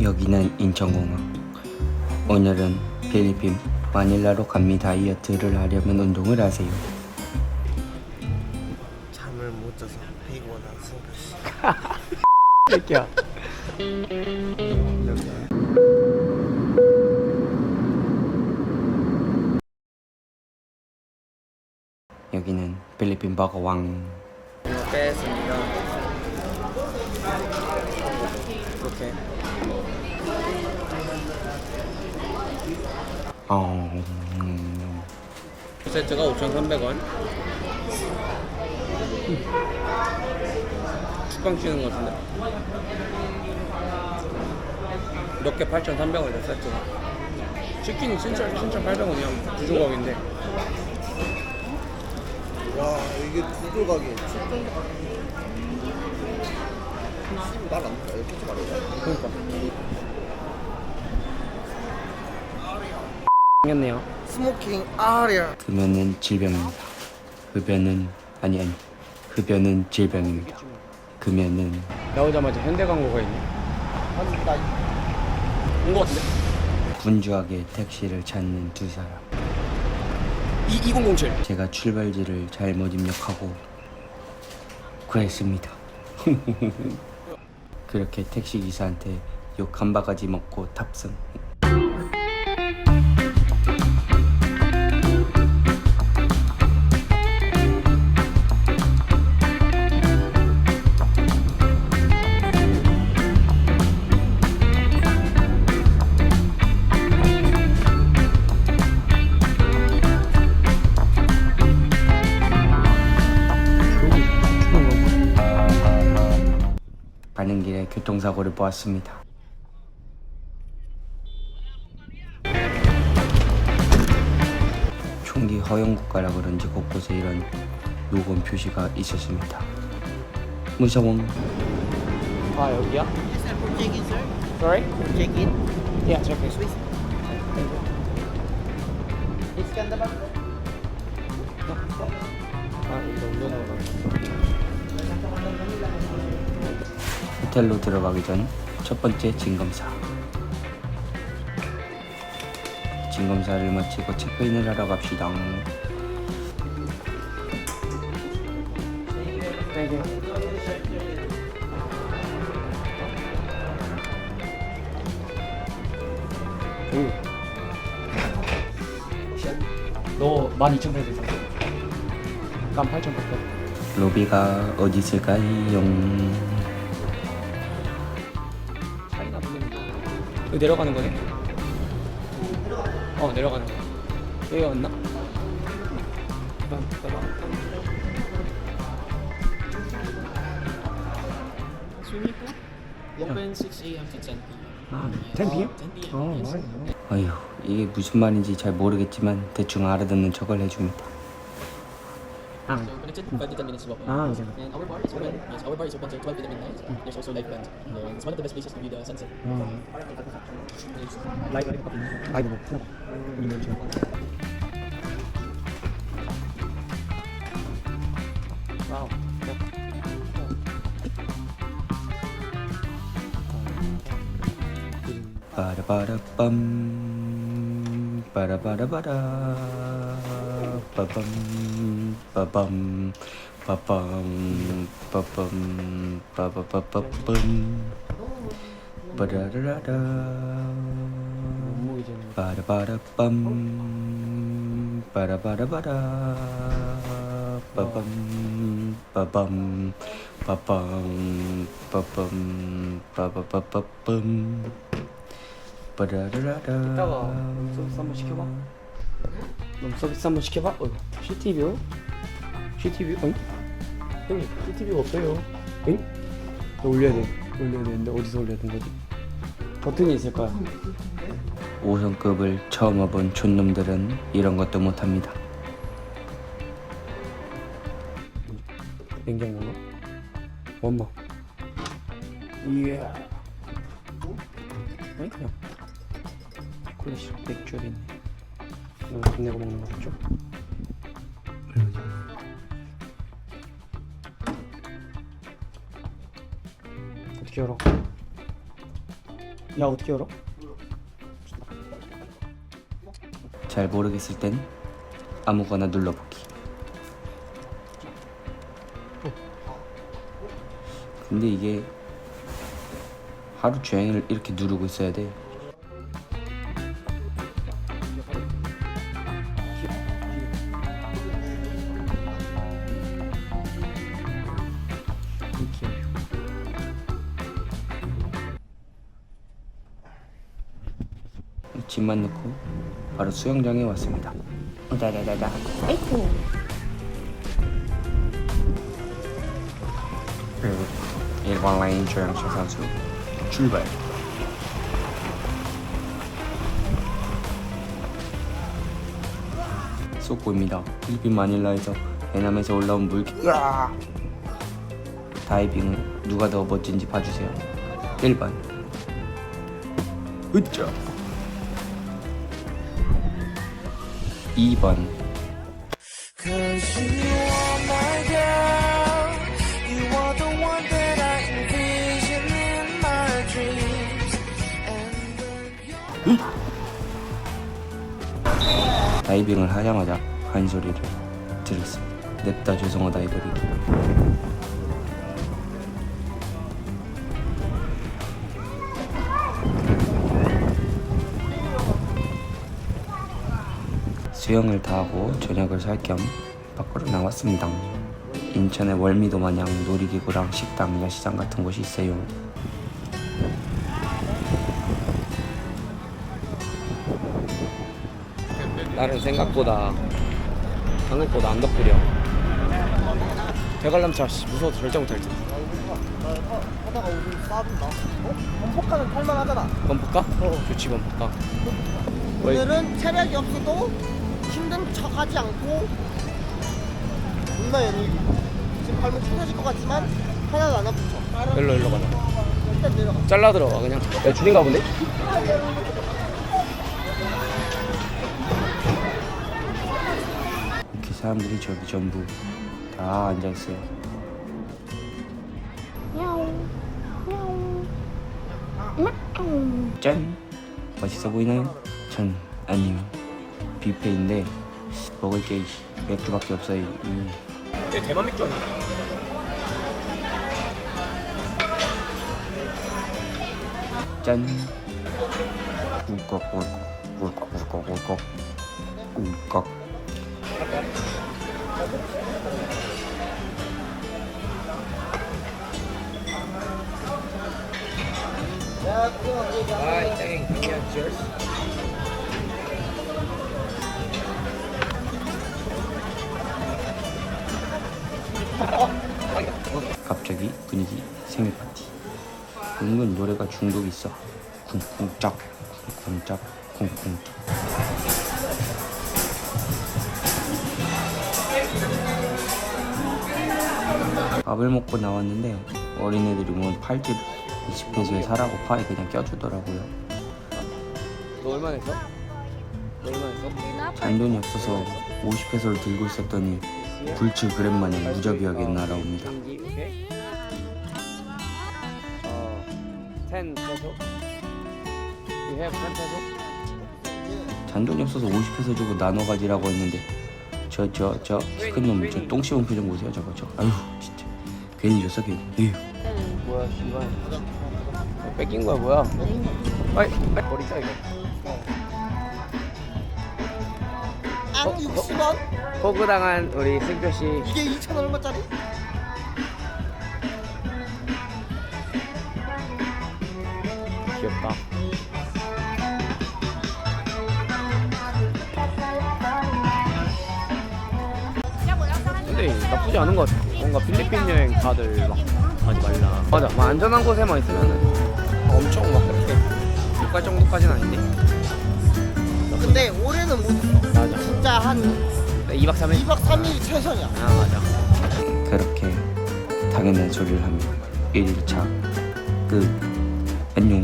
여기는 인천공항. 오늘은 필리핀 마닐라로 감미 다이어트를 하려면 운동을 하세요. 잠을 못 자서 피곤한 승표 씨. 새끼야. 여기는 필리핀 버거왕. 이거 빼겠습니다. 이렇게 어, 음, 세트가 5,300원. 축방 치는 것 같은데. 이렇게 8,300원이다 세트가. 치킨이 진짜 7,800원이야. 두 조각인데. 와 이게 두 조각이 말안 돼. 이렇게 말이야. 그러니까. 생겼네요. 스모킹 아리아. 흡연은 질병입니다. 흡연은 아니 아니 흡연은 질병입니다. 금연은 나오자마자 현대 광고가 있네. 온것 같은데? 분주하게 택시를 찾는 두 사람. 2007. 제가 출발지를 잘못 입력하고 그랬습니다. 그렇게 택시 기사한테 욕 한 바가지 먹고 탑승. 교통사고를 보았습니다. 총기 허용 국가라 그런지 곳곳에 이런 요금 표시가 있었습니다. 무서워. 아 여기야? Is that for check-in, sir? Sorry? Check-in? Yeah, check it. Swiss. Scan the bag. 아 이거 올려놓으라. 호텔로 들어가기 전 첫 번째 진검사. 진검사를 마치고 체크인을 하러 갑시다. 너 12,800원 줬어. 난 8,800원. 로비가 어디 있을까요? 여기 내려가는 거네? 어, 내려가는 거. Swimming pool open 6 a.m. to 10 p.m. 아, 10 p.m.? 10 p.m. 어, yes. right. 어휴, 이게 무슨 말인지 잘 모르겠지만 대충 알아듣는 척을 해줍니다. 아, So connected 5 to 10 minutes walk. 아, 이제. And our bar is open. Yes, our bar is open till 12 p.m. midnight. There's also live band. And it's one of the best places to view the sunset. 어. Yes. 라이브 라이브 커피. 라이브 뭐 하나 봐. 이거 지금. 와우. 빠라바라빰 빠라바라바라 빠밤 빠밤 빠밤 빠 이따가 서비스 한번 시켜봐. 너 서비스 한번 시켜봐. 어, CTV요? CTV? 어이? 형님, CTV가 없어요. 응? 너 올려야 돼. 올려야 되는데 어디서 올려야 되는 거지? 버튼이 있을 거야. 5성급을 처음 와본 촌놈들은 이런 것도 못합니다. 냉장고인가? 원마. 이야. 아니 그냥 클래식 맥주를 있네. 이거 돈 내고 먹는 거겠죠? 어떻게 열어? 야 어떻게 열어? 잘 모르겠을 땐 아무거나 눌러보기. 근데 이게 하루 종일 이렇게 누르고 있어야 돼. 짐만 넣고 바로 수영장에 왔습니다. 다다다다. 아이고. 그리고 일반 라인 조영철 선수 출발. 속보입니다. 필리핀 마닐라에서 해남에서 올라온. 으아! 다이빙 누가 더 멋진지 봐주세요. 1번. 으쌰. 2번. 다이빙을 하자마자 한 소리를 들었습니다. 냅다 죄송하다 이거리. 수영을 다 하고 저녁을 살 겸 밖으로 나왔습니다. 인천의 월미도 마냥 놀이기구랑 식당, 야시장 같은 곳이 있어요. 나는 생각보다 생각보다 안 덕분이야 대관람차 씨, 무서워서 절대 못할 듯 하다가 우리 싸운다. 어? 범퍼카는 탈만하잖아. 범퍼카? 어 좋지 범퍼카 왜? 오늘은 체력이 없어도 힘든 척 하지 않고 존나 얘는 지금 발목 부서질 것 같지만 하나도 안 아프죠. 일로 일로 가자 일단 내려가. 잘라 들어가 그냥 야 줄인가 본데? 이렇게 사람들이 저기 전부 다 앉아 있어요. 짠! 맛있어 보이나요? 전 아니요. 뷔페인데 먹을 게 맥주밖에 없어요. 음. 대만 맥주 아니야? 짠! 꿀꺽 꿀꺽 꿀꺽 꿀꺽 꿀꺽 꿀꺽 아이 땡 그냥 cheers 은근 노래가 중독 있어. 쿵쿵짝, 쿵쿵짝, 쿵쿵짝. 밥을 먹고 나왔는데 어린애들이 뭐 팔찌를 20페소에 사라고 팔에 그냥 껴주더라고요. 너 얼마 냈어? 너 얼마 냈어? 잔돈이 없어서 50페소를 들고 있었더니 불칠 그램 마냥 무자비하게 날아옵니다. 10 peso You have 10 peso? 잔돈이 없어서 50페소 주고 나눠 가지라고 했는데 저 저 저 키 큰 놈 저 똥 씹은 표정 보세요 저거 저 아유 진짜 괜히 줬어 괜히 에휴 뭐야 씨발 뺏긴 거야 뭐야 빨리 빨리 버리자 이거 안 어? 60원? 호구당한 우리 승표 씨 이게 2천 얼마짜리? 귀엽다. 근데 나쁘지 않은 것 같아. 뭔가 필리핀 여행 다들 막 가지 말라. 맞아. 막 안전한 곳에만 있으면은 엄청 막 그렇게 못 갈 정도까지는 아닌데? 근데 올해는 못 있어. 맞아. 진짜 한 2박 3일? 2박 3일이 최선이야. 아 맞아. 그렇게 당연한 소리를 하며 1일차 끝. 안녕